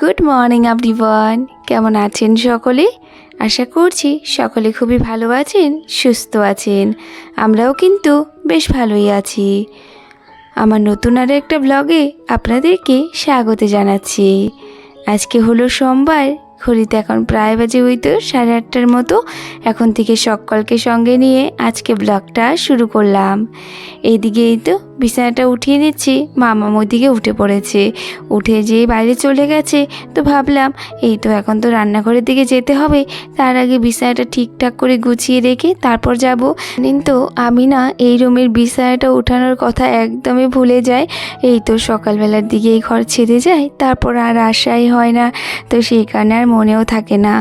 Good morning everyone কেমন আছেন সকলে? আশা করছি সকলে খুবই ভালো আছেন, সুস্থ আছেন। আমরাও কিন্তু বেশ ভালোই আছি। আমার নতুন আরও একটা ব্লগে আপনাদেরকে স্বাগত জানাচ্ছি। আজকে হলো সোমবার ঘড়িতে এখন প্রায় বাজে ওই তো, সাড়ে আটটার মতো। এখন থেকে সকলকে সঙ্গে নিয়ে আজকে ব্লগটা শুরু করলাম। এইদিকে এই তো বিছানাটা উঠিয়ে নিচ্ছি মামা ওদিকে উঠে পড়েছে। উঠে যেয়ে বাইরে চলে গেছে, তো ভাবলাম এই তো এখন তো রান্নাঘরের দিকে যেতে হবে। তার আগে বিছানাটা ঠিকঠাক করে গুছিয়ে রেখে তারপর যাব। কিন্তু আমি না এই রুমের বিছানাটা ওঠানোর কথা একদমই ভুলে যাই। এই তো সকালবেলার দিকে এই ঘর ছেড়ে যায়, তারপর আর আশাই হয় না। তো সেই কারণে আর মনেও থাকে না।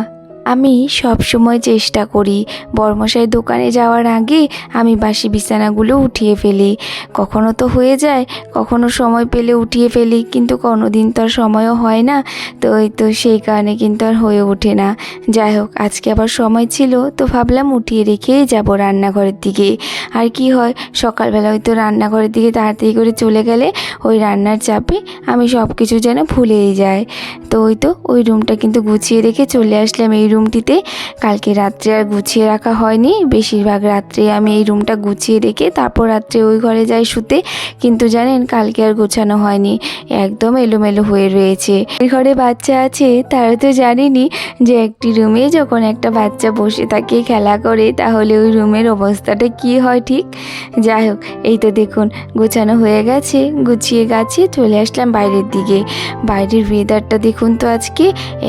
আমি সব সময় চেষ্টা করি। বর্মশাই দোকানে যাওয়ার আগে আমি বাসি বিছানাগুলো উঠিয়ে ফেলি। কখনো তো হয়ে যায়, কখনো সময় পেলে উঠিয়ে ফেলি, কিন্তু কোনো দিন তো আর সময়ও হয় না। তো ওই তো সেই কারণে কিন্তু আর হয়ে ওঠে না। যাই হোক, আজকে আবার সময় ছিল, তো ভাবলাম উঠিয়ে রেখেই যাব রান্নাঘরের দিকে। আর কি হয়, সকালবেলা হয়তো রান্নাঘরের দিকে তাড়াতাড়ি করে চলে গেলে ওই রান্নার চাপে আমি সব কিছু যেন ভুলেই যাই। তো ওই তো, ওই রুমটা কিন্তু গুছিয়ে রেখে চলে আসলাম এই রুমটিতে। কালকে রাত্রে আর গুছিয়ে রাখা হয়নি। বেশিরভাগ রাত্রে আমি এই রুমটা গুছিয়ে রেখে তারপর রাত্রে ওই ঘরে যাই শুতে। কিন্তু জানেন, কালকে আর গোছানো হয়নি। একদম এলোমেলো হয়ে রয়েছে। ওই ঘরে বাচ্চা আছে, তারা তো জানেনি যে একটি রুমে যখন একটা বাচ্চা বসে থাকে, খেলা করে, তাহলে ওই রুমের অবস্থাটা কি হয় ঠিক? যাই হোক, এই তো দেখুন, গোছানো হয়ে গেছে, গুছিয়ে গাছিয়ে চলে আসলাম বাইরের দিকে। বাইরের ওয়েদারটা দেখুন তো আজকে,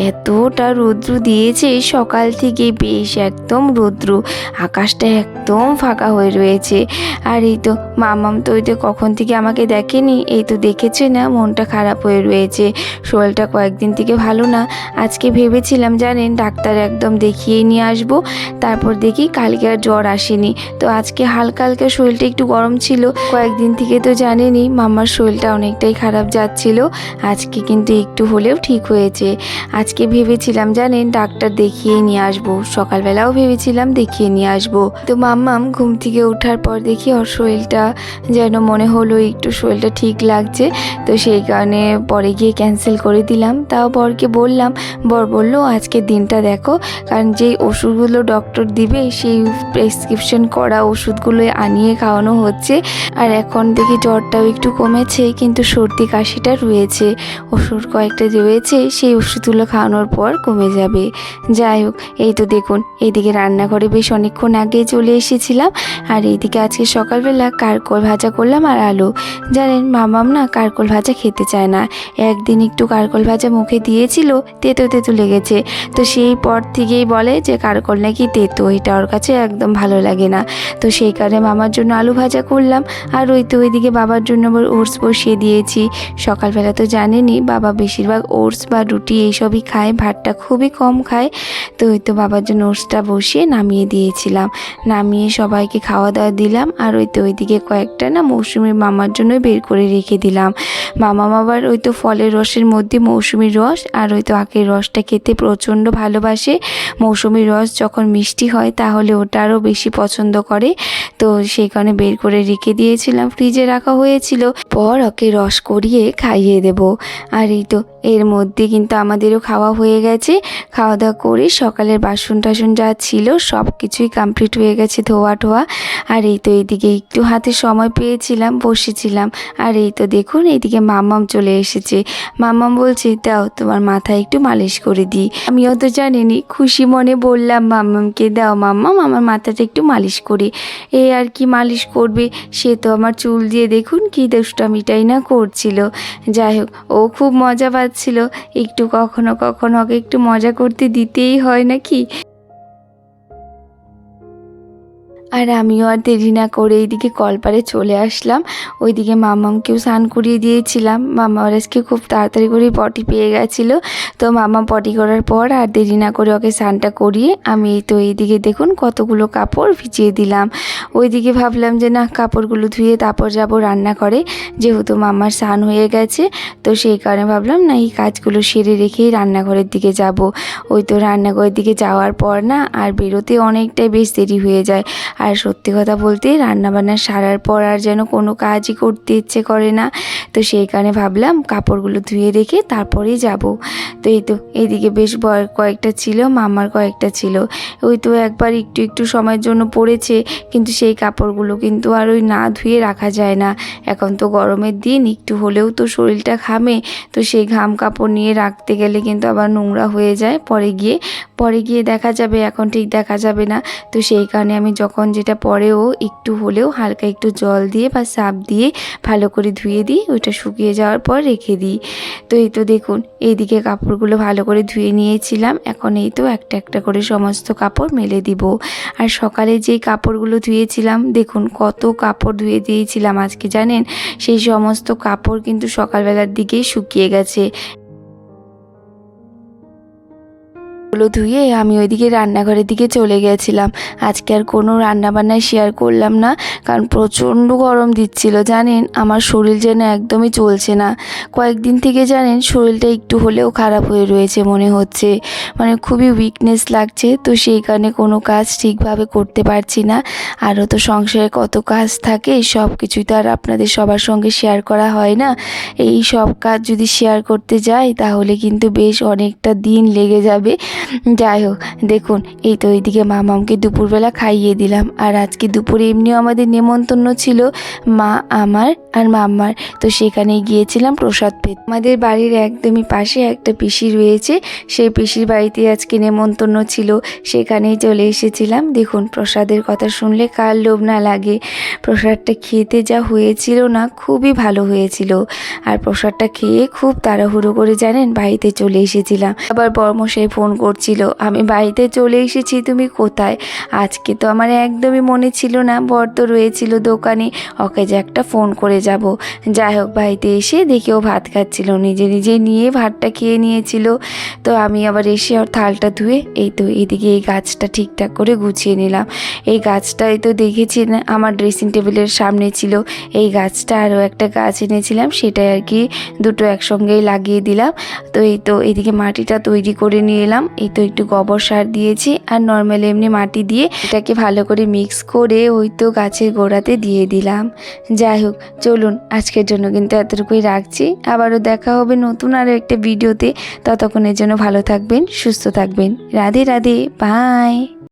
এতটা রৌদ্র দিয়েছে সকাল থেকে বেশ একদম রৌদ্র। আকাশটা একদম ফাঁকা হয়ে রয়েছে। আর এই তো, মামাম তো ওই তো কখন থেকে আমাকে দেখেনি? এই তো দেখেছে না, মনটা খারাপ হয়ে রয়েছে। শরীরটা কয়েকদিন থেকে ভালো না। আজকে ভেবেছিলাম, জানেন, ডাক্তার একদম দেখিয়ে নিয়ে আসব। তারপর দেখি কালকে আর জ্বর আসেনি। তো আজকে হালকা হালকা শরীরটা একটু গরম ছিল। কয়েকদিন থেকে তো জানেনি মামার শরীরটা অনেকটাই খারাপ যাচ্ছিল। আজকে কিন্তু একটু হলেও ঠিক হয়েছে। আজকে ভেবেছিলাম, জানেন, ডাক্তার দেখিয়ে নিয়ে আসব। সকালবেলাও ভেবেছিলাম দেখিয়ে নিয়ে আসব। তো মাম্মাম ঘুম থেকে ওঠার পর দেখি ওর শরীরটা যেন মনে হলো একটু শরীরটা ঠিক লাগছে। তো সেই কারণে পরে গিয়ে ক্যান্সেল করে দিলাম। তাও বরকে বললাম, বর বলল, আজকের দিনটা দেখো। কারণ যেই ওষুধগুলো ডক্টর দিবে, সেই প্রেসক্রিপশন করা ওষুধগুলো আনিয়ে খাওয়ানো হচ্ছে। আর এখন দেখি জ্বরটাও একটু কমেছে, কিন্তু সর্দি কাশিটা রয়েছে। ওষুধ কয়েকটা রয়েছে, সেই ওষুধগুলো খাওয়ানোর পর কমে যাবে। যাই হোক, এই তো দেখুন, এইদিকে রান্নাঘরে বেশ অনেকক্ষণ আগেই চলে এসেছিলাম, আর এইদিকে আজকে সকালবেলা কারকল ভাজা করলাম আর আলু। জানেন, মামাম না কারকল ভাজা খেতে চায় না। একদিন একটু কারকল ভাজা মুখে দিয়েছিল, তেতো তেতো লেগেছে। তো সেই পর থেকেই বলে যে, কারকল নাকি তেতো, এটা ওর কাছে একদম ভালো লাগে না। তো সেই কারণে মামার জন্য আলু ভাজা করলাম, আর ওই তো ওইদিকে বাবার জন্য আবার ওটস বসিয়ে দিয়েছি। সকালবেলা তো জানেনই, বাবা বেশিরভাগ ওটস বা রুটি এইসবই খায়, ভাতটা খুবই কম খায়। তো ওই তো বাবার জন্য ওটসটা বসিয়ে নামিয়ে দিয়েছিলাম। নামিয়ে সবাইকে খাওয়া দাওয়া দিলাম আর ওই তো ওইদিকে কয়েকটা না মৌসুমির মামার জন্য বের করে রেখে দিলাম। মামা আবার ওই তো ফলের রসের মধ্যে মৌসুমির রস আর ওই তো আখের রসটা খেতে প্রচণ্ড ভালোবাসে। মৌসুমির রস যখন মিষ্টি হয় তাহলে ওটা আরও বেশি পছন্দ করে। তো সেই কারণে বের করে রেখে দিয়েছিলাম, ফ্রিজে রাখা হয়েছিল। পর ওকে রস করিয়ে খাইয়ে দেব। আর এই তো এর মধ্যে কিন্তু আমাদেরও খাওয়া হয়ে গেছে। খাওয়া দাওয়া করে সকালের বাসন টাসন যা ছিল সব কিছুই কমপ্লিট হয়ে গেছে ধোয়া টোয়া। আর এই তো এইদিকে একটু হাতে সময় পেয়েছিলাম, বসেছিলাম। আর এই তো দেখুন, এইদিকে মামাম চলে এসেছে। মামাম বলছে, দাও, তোমার মাথায় একটু মালিশ করে দিই। আমিও তো জানিনি, খুশি মনে বললাম মামামকে দাও মাম্মাম, আমার মাথাটা একটু মালিশ করি। এ আর কি মালিশ করবে? সে তো আমার চুল দিয়ে দেখুন কি দুষ্টামিটাই না করছিল। যাই হোক, ও খুব মজা পাচ্ছিল। একটু কখনো কখনো ওকে একটু মজা করতে দিতেই হয় নাকি? আর আমিও আর দেরি না করে এইদিকে কলপারে চলে আসলাম। ওইদিকে মামামকেও স্নান করিয়ে দিয়েছিলাম। মামা আজকে খুব তাড়াতাড়ি করে পটি পেয়ে গেছিল। তো মামা পটি করার পর আর দেরি না করে ওকে স্নানটা করিয়ে আমি এই তো এইদিকে দেখুন কতগুলো কাপড় ভিজিয়ে দিলাম। ওইদিকে ভাবলাম যে না, কাপড়গুলো ধুয়ে তারপর যাব রান্না করে। যেহেতু মামার স্নান হয়ে গেছে, তো সেই কারণে ভাবলাম না, এই কাজগুলো সেরে রেখেই রান্নাঘরের দিকে যাব। ওই তো রান্নাঘরের দিকে যাওয়ার পর না, আর বেরোতে অনেকটাই বেশ দেরি হয়ে যায়। আর আর সত্যি কথা বলতে রান্নাবান্না সারার পর আর যেন কোনো কাজই করতে ইচ্ছে করে না। তো সেই কারণে ভাবলাম কাপড়গুলো ধুয়ে রেখে তারপরেই যাব। তো এই তো, এইদিকে বেশ কয়েকটা ছিল, মামার কয়েকটা ছিল। ওই তো একবার একটু একটু সময়ের জন্য পড়েছে, কিন্তু সেই কাপড়গুলো কিন্তু আর ওই না ধুয়ে রাখা যায় না। এখন তো গরমের দিন, একটু হলেও তো শরীরটা ঘামে। তো সেই ঘাম কাপড় নিয়ে রাখতে গেলে কিন্তু আবার নোংরা হয়ে যায় পরে গিয়ে। পরে গিয়ে দেখা যাবে, এখন ঠিক দেখা যাবে না। তো সেই কারণে আমি যখন যেটা পরেও একটু হলেও হালকা একটু জল দিয়ে বা সাপ দিয়ে ভালো করে ধুয়ে দিই, ওইটা শুকিয়ে যাওয়ার পর রেখে দিই। তো এই তো দেখুন, এইদিকে কাপড়গুলো ভালো করে ধুয়ে নিয়েছিলাম, এখন এই তো একটা একটা করে সমস্ত কাপড় মেলে দিব। আর সকালে যেই কাপড়গুলো ধুয়েছিলাম, দেখুন কত কাপড় ধুয়ে দিয়েছিলাম আজকে জানেন? সেই সমস্ত কাপড় কিন্তু সকালবেলার দিকেই শুকিয়ে গেছে। গুলো ধুয়ে আমি ওইদিকে রান্নাঘরের দিকে চলে গেছিলাম। আজকে আর কোনো রান্নাবান্নায় শেয়ার করলাম না, কারণ প্রচণ্ড গরম দিচ্ছিল, জানেন? আমার শরীর যেন একদমই চলছে না। কয়েকদিন থেকে জানেন, শরীরটা একটু হলেও খারাপ হয়ে রয়েছে মনে হচ্ছে। মানে খুবই উইকনেস লাগছে, তো সেই কারণে কোনো কাজ ঠিকভাবে করতে পারছি না। আরও তো সংসারে কত কাজ থাকে, সব কিছুই তো আর আপনাদের সবার সঙ্গে শেয়ার করা হয় না। এই সব কাজ যদি শেয়ার করতে যাই, তাহলে কিন্তু বেশ অনেকটা দিন লেগে যাবে। যাই হোক, দেখুন, এই তো এইদিকে মামামকে দুপুরবেলা খাইয়ে দিলাম। আর আজকে দুপুরে এমনিও আমাদের নেমন্তন্ন ছিল মা, আমার আর মাম্মার। তো সেখানে গিয়েছিলাম প্রসাদ পেতে। আমাদের বাড়ির একদমই পাশে একটা পিসি রয়েছে। সেই পিসির বাড়িতে আজকে নেমন্তন্ন ছিল। সেখানেই চলে এসেছিলাম। দেখুন, প্রসাদের কথা শুনলে কার লোভ না লাগে। প্রসাদটা খেতে যা হয়েছিল না, খুবই ভালো হয়েছিল। আর প্রসাদটা খেয়ে খুব তাড়াহুড়ো করে জানেন, বাড়িতে চলে এসেছিলাম। আবার বর্মশাই ফোন করছিল আমি বাড়িতে চলে এসেছি, তুমি কোথায়? আজকে তো আমার একদমই মনে ছিল না, বর তো রয়েছিল দোকানে, ওকে যে একটা ফোন করে যাব। যাই হোক, বাড়িতে এসে দেখি ও ভাত খাচ্ছিল, নিজে নিজে নিয়ে ভাতটা খেয়ে নিয়েছিল। তো আমি আবার এসে ওর থালটা ধুয়ে, এই তো এদিকে এই গাছটা ঠিকঠাক করে গুছিয়ে নিলাম। এই গাছটা এই তো দেখেছি না, আমার ড্রেসিং টেবিলের সামনে ছিল। এই গাছটা আরও একটা গাছ এনেছিলাম, সেটাই আর কি দুটো একসঙ্গেই লাগিয়ে দিলাম। তো এই তো এদিকে মাটিটা তৈরি করে নিয়ে এলাম। এই তো একটু গোবর সার দিয়েছি আর নর্মাল এমনি মাটি দিয়ে এটাকে ভালো করে মিক্স করে ওই তো গাছের গোড়াতে দিয়ে দিলাম। যাই হোক, চলুন, আজকের জন্য কিন্তু এতটুকুই রাখছি। আবারও দেখা হবে নতুন আরও একটা ভিডিওতে ততক্ষণের জন্য ভালো থাকবেন, সুস্থ থাকবেন। রাধে রাধে বাই